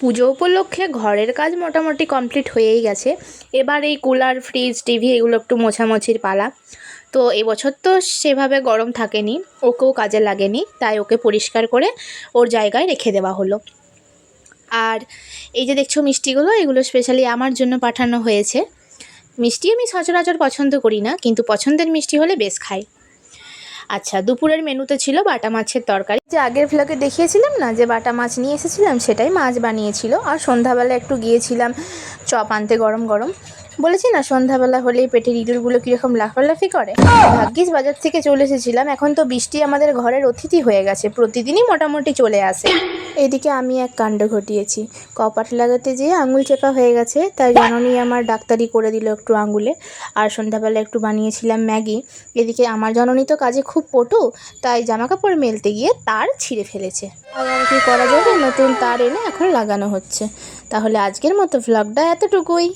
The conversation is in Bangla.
পুজো উপলক্ষে ঘরের কাজ মোটামুটি কমপ্লিট হয়েই গেছে। এবার এই কুলার, ফ্রিজ, টিভি এগুলো একটু মোছামুছির পালা। তো এবছর তো সেভাবে গরম থাকেনি, ওকেও কাজে লাগেনি, তাই ওকে পরিষ্কার করে ওর জায়গায় রেখে দেওয়া হলো। আর এই যে দেখছ মিষ্টিগুলো, এগুলো স্পেশালি আমার জন্য পাঠানো হয়েছে। মিষ্টি আমি সচরাচর পছন্দ করি না, কিন্তু পছন্দের মিষ্টি হলে বেশ খাই। আচ্ছা দুপুরের মেনুতে ছিল বাটা মাছের তরকারি। যে আগের ফ্লকে দেখিয়েছিলাম না, যে বাটা মাছ নিয়ে এসেছিলাম, সেটাই মাছ বানিয়েছিল। আর সন্ধ্যাবেলা একটু গিয়েছিলাম চপ আনতে গরম গরম। বলেছি না, সন্ধ্যাবেলা হলেই পেটের ইঁদুরগুলো কীরকম লাফালাফি করে? ভাগ্যিস বাজার থেকে চলে এসেছিলাম। এখন তো বৃষ্টি আমাদের ঘরের অতিথি হয়ে গেছে। প্রতিদিনই মোটামুটি চলে আসে। এদিকে আমি এক কাণ্ড ঘটিয়েছি। কপাট লাগাতে যেয়ে আঙুল চেপা হয়ে গেছে, তাই জননী আমার ডাক্তারি করে দিল একটু আঙুলে। আর সন্ধ্যাবেলা একটু বানিয়েছিলাম ম্যাগি। এদিকে আমার জননী তো কাজে খুব পটু, তাই জামাকাপড় মেলতে গিয়ে তার ছিঁড়ে ফেলেছে। আর কি করা যাবে? নতুন তার এনে এখন লাগানো হচ্ছে। তাহলে আজকের মতো ভ্লগটা এতটুকুই।